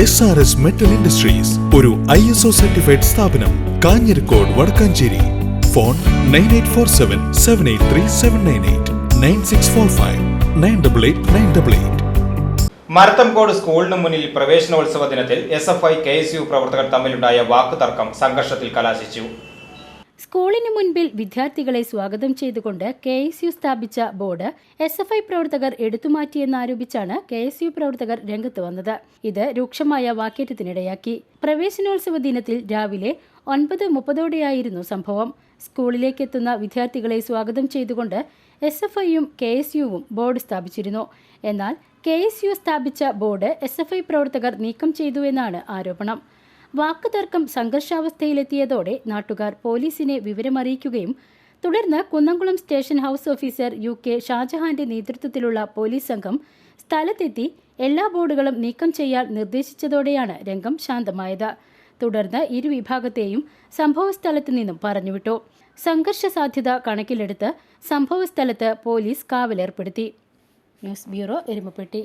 S R S metal industries ഒരു I S O certified സ്ഥാപനം Kanjirakode Vadakkanchery. Phone nine eight four seven seven eight three seven nine eight nine six four five nine double eight nine double eight Marathamkode സ്കൂളിന് മുന്നിൽ പ്രവേശനോത്സവ ദിനത്തിൽ S F I K S U പ്രവർത്തകർ തമ്മിലുണ്ടായ വാക്കുതർക്കം സംഘർഷത്തിൽ കലാശിച്ചു. സ്കൂളിന് മുൻപിൽ വിദ്യാർത്ഥികളെ സ്വാഗതം ചെയ്തുകൊണ്ട് കെ എസ് യു സ്ഥാപിച്ച ബോർഡ് എസ് എഫ് ഐ പ്രവർത്തകർ എടുത്തുമാറ്റിയെന്നാരോപിച്ചാണ് കെ എസ് യു പ്രവർത്തകർ രംഗത്ത് വന്നത്. ഇത് രൂക്ഷമായ വാക്കേറ്റത്തിനിടയാക്കി. പ്രവേശനോത്സവ ദിനത്തിൽ രാവിലെ ഒൻപത് മുപ്പതോടെയായിരുന്നു സംഭവം. സ്കൂളിലേക്കെത്തുന്ന വിദ്യാർത്ഥികളെ സ്വാഗതം ചെയ്തുകൊണ്ട് എസ് എഫ് ഐയും കെ എസ് യുവും ബോർഡ് സ്ഥാപിച്ചിരുന്നു. എന്നാൽ കെ എസ് യു സ്ഥാപിച്ച ബോർഡ് എസ് എഫ് ഐ പ്രവർത്തകർ നീക്കം ചെയ്തു എന്നാണ് ആരോപണം. വാക്കുതർക്കം സംഘർഷാവസ്ഥയിലെത്തിയതോടെ നാട്ടുകാർ പോലീസിനെ വിവരമറിയിക്കുകയും തുടർന്ന് Kunnamkulam station house officer U K ഷാജഹാന്റെ നേതൃത്വത്തിലുള്ള പോലീസ് സംഘം സ്ഥലത്തെത്തി എല്ലാ ബോർഡുകളും നീക്കം ചെയ്യാൻ നിർദ്ദേശിച്ചതോടെയാണ് രംഗം ശാന്തമായത്. തുടർന്ന് ഇരുവിഭാഗത്തെയും സംഭവസ്ഥലത്ത് നിന്നും പറഞ്ഞുവിട്ടു. സംഘർഷ സാധ്യത കണക്കിലെടുത്ത് സംഭവസ്ഥലത്ത് പോലീസ് കാവലേർപ്പെടുത്തി. News bureau Erumapetty.